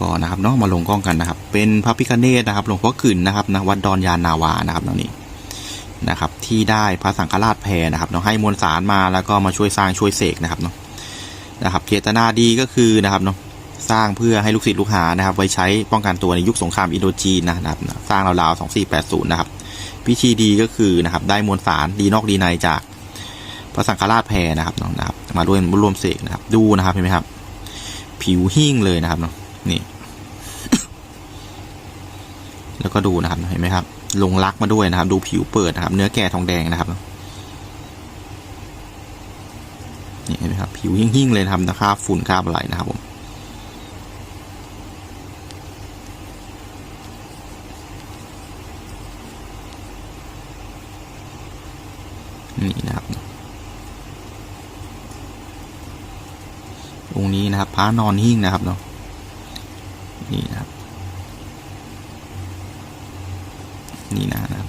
ก็นะครับเนาะมาลงกล้องกันนะครับ เป็นพระพิคเนตนะครับหลวงพ่อขืนนะครับนะวัดดอนยานนาวานะครับตรงนี้นะครับ ที่ได้พระสังฆราชแพรนะครับเนาะให้มวลสารมาแล้วก็มาช่วยสร้างช่วยเสกนะครับเนาะนะครับเจตนาดีก็คือนะครับเนาะสร้างเพื่อให้ลูกศิษย์ลูกหานะครับ ไว้ใช้ป้องกันตัวในยุคสงครามอินโดจีนนะครับสร้างราวๆ2480นะครับพิธีดีก็คือนะครับ ได้มวลสารดีนอกดีในจากพระสังฆราชแพรนะครับเนาะนะครับ มาร่วมร่วมเสกนะครับ ดูนะครับเห็นไหมครับ ผิวหิ้งเลยนะครับเนาะ นี่ แล้วก็ดูนะครับเห็นไหมครับ ลงลักมาด้วยนะครับ ดูผิวเปิดนะครับ เนื้อแก่ทองแดงนะครับนี่เห็นไหมครับ ผิวหิ้งๆเลยนะครับนะคราบฝุ่นคราบอะไรนะครับผมนี่นะครับองค์นี้นะครับพระนอนหิ้งนะครับเนาะนี่นะครับ นี่นะครับ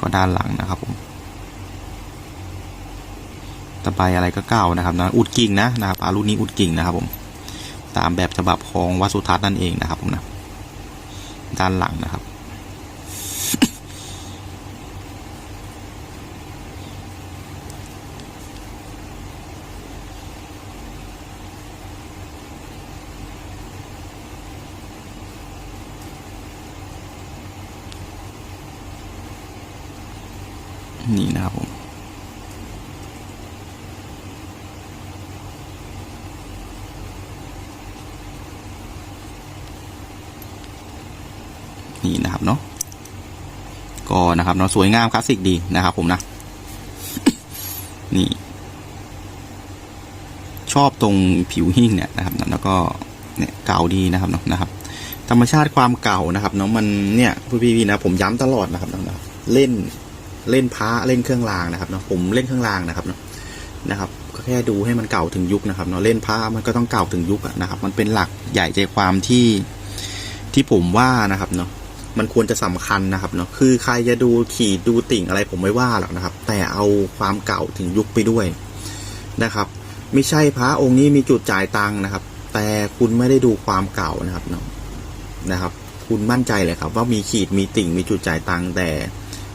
ก็ด้านหลังนะครับผมตะไบอะไรก็เก่านะครับนะอุดกิ่งนะนะครับอารุ่นนี้อุดกิ่งนะครับผมตามแบบฉบับของวัสุทัศน์นั่นเองนะครับผมนะด้านหลังนะครับ นี่นะครับผมนี่นะครับเนาะก็นะครับเนาะสวยงามคลาสสิกดีนะครับผมนะนี่ ชอบตรงผิวหิ้งเนี่ยนะครับแล้วก็เนี่ยเก่าดีนะครับเนาะนะครับ ธรรมชาติความเก่านะครับเนาะมันเนี่ยพี่ๆนะผมย้ำตลอดนะครับนะเล่น เล่นพระเล่นเครื่องรางนะครับเนาะผมเล่นเครื่องรางนะครับเนาะนะครับก็แค่ดูให้มันเก่าถึงยุคนะครับเนาะเล่นพระมันก็ต้องเก่าถึงยุคนะครับ มันเป็นหลักใหญ่ใจความที่ที่ผมว่านะครับเนาะมันควรจะสำคัญนะครับเนาะคือใครจะดูขีดดูติ่งอะไรผมไม่ว่าหรอกนะครับ แต่เอาความเก่าถึงยุคไปด้วยนะครับ ไม่ใช่พระองค์นี้มีจุดจ่ายตังค์นะครับ แต่คุณไม่ได้ดูความเก่านะครับเนาะนะครับ คุณมั่นใจเลยครับ ว่ามีขีดมีติ่งมีจุดจ่ายตังค์แต่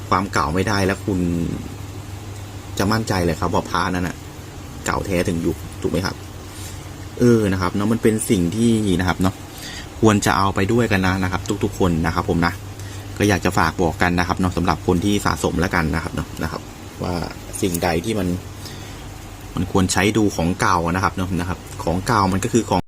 ความเก่าไม่ได้แล้วคุณจะมั่นใจเลยครับว่าพระนั้นนะเก่าแท้ถึงยุคถูกไหมครับ เออนะครับเนาะมันเป็นสิ่งที่นะครับเนาะควรจะเอาไปด้วยกันนะนะครับ ทุก ๆ คนนะครับ ผมนะก็อยากจะฝากบอกกันนะครับเนาะสำหรับคนที่สะสมแล้วกันนะครับเนาะนะครับ ว่าสิ่งใดที่มัน มันควรใช้ดูของเก่านะครับเนาะนะครับ ของเก่ามันก็คือของ